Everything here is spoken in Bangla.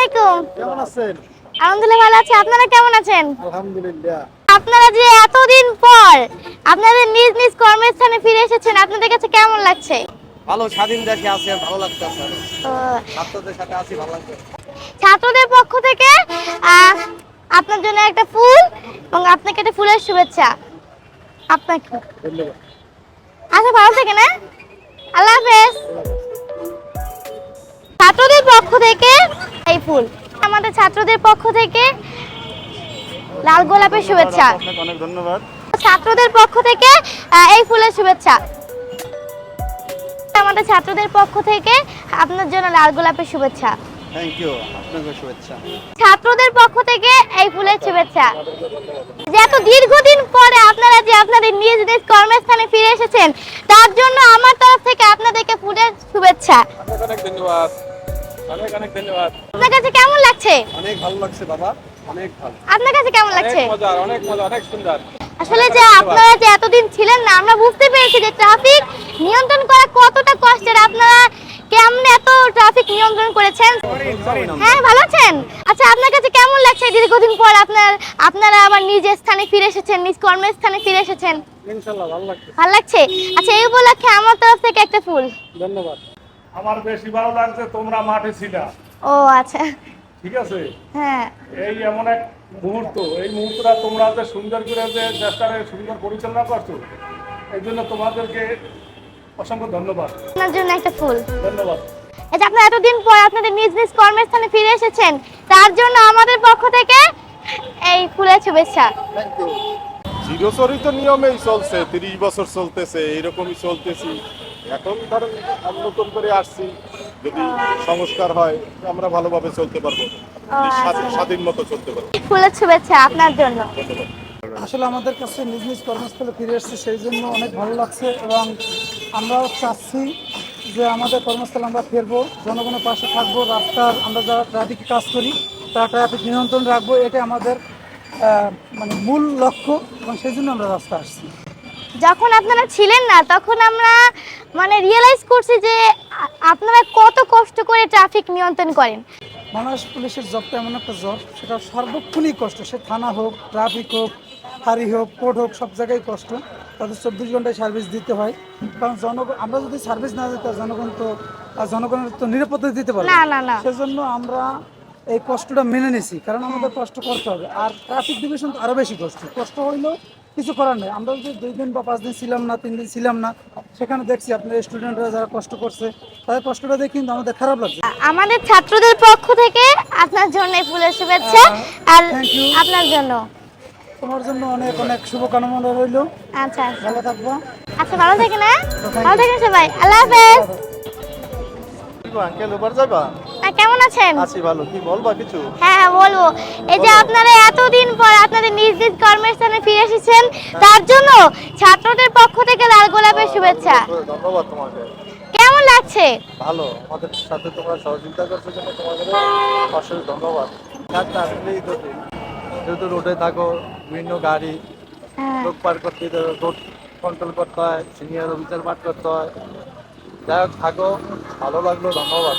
আলাইকুম। কেমন আছেন? আলহামদুলিল্লাহ ভালো আছি। আপনারা কেমন আছেন? আলহামদুলিল্লাহ। আপনারা যে এতদিন পর আপনাদের নিজ নিজ কর্মস্থানে ফিরে এসেছেন আপনাদের কাছে কেমন লাগছে? ভালো স্বাধীন দেশে আছি আর ভালো লাগতেছে তো ছাত্রদের সাথে আছি ভালো লাগছে। ছাত্রদের পক্ষ থেকে আহ, আপনার জন্য একটা ফুল এবং আপনাকে একটা ফুলের শুভেচ্ছা। আপনাকে। ধন্যবাদ। আচ্ছা ভালো থেকে না আল্লাহ হাফেজ। ছাত্রদের পক্ষ থেকে এই ফুল। আমাদের ছাত্রদের পক্ষ থেকে লাল গোলাপের শুভেচ্ছা। অনেক ধন্যবাদ। ছাত্রদের পক্ষ থেকে এই ফুলের শুভেচ্ছা। আমাদের ছাত্রদের পক্ষ থেকে আপনার জন্য লাল গোলাপের শুভেচ্ছা। থ্যাংক ইউ আপনাকে শুভেচ্ছা। ছাত্রদের পক্ষ থেকে এই ফুলের শুভেচ্ছা। যে এত দীর্ঘদিন পরে আপনারা যে আপনাদের নিজ নিজ কর্মস্থানে ফিরে এসেছেন তার জন্য আমার তরফ থেকে আপনাদেরকে ফুলের শুভেচ্ছা। অনেক অনেক ধন্যবাদ। অনেক অনেক ধন্যবাদ। লাগছে? অনেক ভালো লাগছে বাবা অনেক ভালো। আপনার কাছে কেমন লাগছে? মজার অনেক মজা অনেক সুন্দর। আসলে যে আপনারা যে এতদিন ছিলেন না আমরা বুঝতে পেরেছি যে ট্রাফিক নিয়ন্ত্রণ করা কতটা কষ্টের। আপনারা কেমন এত ট্রাফিক নিয়ন্ত্রণ করেছেন? হ্যাঁ ভালো আছেন? আচ্ছা আপনার কাছে কেমন লাগছে? দীর্ঘদিন পর আপনার আপনারা আবার নিজের স্থানে ফিরে এসেছেন নিজ কর্মস্থানে ফিরে এসেছেন। ইনশাল্লাহ ভালো লাগছে। ভালো লাগছে? আচ্ছা এই উপলক্ষে আমার তরফ থেকে একটা ফুল। ধন্যবাদ। আমার বেশি ভালো লাগছে তোমরা মাঠে ছিলা। ও আচ্ছা। ঠিক আছে? হ্যাঁ। এই এমন এক মুহূর্ত এই মুহূর্তটা তোমরা যে সুন্দর করে যে দেশটারে সুন্দর পরিচালনা করছ এই জন্য তোমাদেরকে অসংখ্য ধন্যবাদ। আপনার জন্য একটা ফুল। ধন্যবাদ। এই যে আপনারা এতদিন পর আপনাদের নিজ নিজ কর্মস্থানে ফিরে এসেছেন তার জন্য আমাদের পক্ষ থেকে এই ফুলের শুভেচ্ছা। চিরচরিত নিয়মেই চলছে তিরিশ বছর চলতেছে এইরকমই চলতেছি। এখন ধরেন নতুন করে আসছি। যদি সংস্কার হয় আমরা ভালোভাবে চলতে পারব। স্বাধীন- স্বাধীন মতো চলতে পারব। ফুলের শুভেচ্ছা আপনার জন্য। আসলে আমাদের কাছে নিজ নিজ কর্মস্থলে ফিরে এসেছে সেই জন্য অনেক ভালো লাগছে এবং আমরাও চাচ্ছি যে আমাদের কর্মস্থলে আমরা ফিরবো জনগণের পাশে থাকব রাস্তার আমরা যারা ট্রাফিক কাজ করি তারা ট্রাফিক নিয়ন্ত্রণ রাখব এটা আমাদের মানে মূল লক্ষ্য এবং সেই জন্য আমরা রাস্তা আসছি। যখন আপনারা ছিলেন না তখন আমরা মানে রিয়েলাইজ করছি যে আপনারা কত করে ট্রাফিক নিয়ন্ত্রণ করেন। বাংলাদেশ পুলিশের জবটা এমন একটা জব সেটা সর্বক্ষণই কষ্ট। সে থানা হোক ট্রাফিক হোক ফাঁড়ি হোক কোর্ট হোক সব জায়গায় কষ্ট। তাদের চব্বিশ ঘন্টায় সার্ভিস দিতে হয়। কারণ জনগণ আমরা যদি সার্ভিস না দিতে জনগণ তো জনগণের তো নিরাপত্তা দিতে পারবে না, না, না। সেজন্য আমরা এই কষ্টটা মেনে নিছি। কারণ আমাদের কষ্ট করতে হবে। আর ট্রাফিক ডিভিশন তো আরও বেশি কষ্ট। কষ্ট হইলেও কিছু করার নেই। আমরা যদি দুই দিন বা পাঁচ দিন ছিলাম না তিন দিন ছিলাম না সেখানে দেখছি আপনার স্টুডেন্টরা যারা কষ্ট করছে তাদের কষ্টটা দেখে কিন্তু আমাদের খারাপ লাগছে। আমাদের ছাত্রদের পক্ষ থেকে আপনার জন্য ফুলের শুভেচ্ছা আর আপনার জন্য। তোমার জন্য অনেক অনেক শুভকামনা রইল। আচ্ছা ভালো থাকব। আচ্ছা ভালো থাকেন হ্যাঁ? ভালো থাকেন সবাই। আল্লাহ হাফেজ। আঙ্কেল ওবার যাবা কেমন আছেন? আছি ভালো। কি বলবা কিছু? হ্যাঁ হ্যাঁ বলব। এই যে আপনারা এতদিন পর আপনাদের নিজ নিজ কর্মস্থানে ফিরে এসেছেন তার জন্য ছাত্রদের পক্ষ থেকে লাল গোলাপের শুভেচ্ছা। ধন্যবাদ তোমাকে। কেমন লাগছে? ভালো। আমাদের সাথে তোমরা সহযোগিতা করছ জন্য তোমাদের অসংখ্য ধন্যবাদ। থাকতে আসলেই তো যেহেতু রোডে থাকো বিভিন্ন গাড়ি হ্যাঁ। লোক পার করতে রোড কন্ট্রোল করতে হয় সিনিয়র অফিসার পার করতে হয়। যাই হোক থাকো। ভালো লাগল ধন্যবাদ।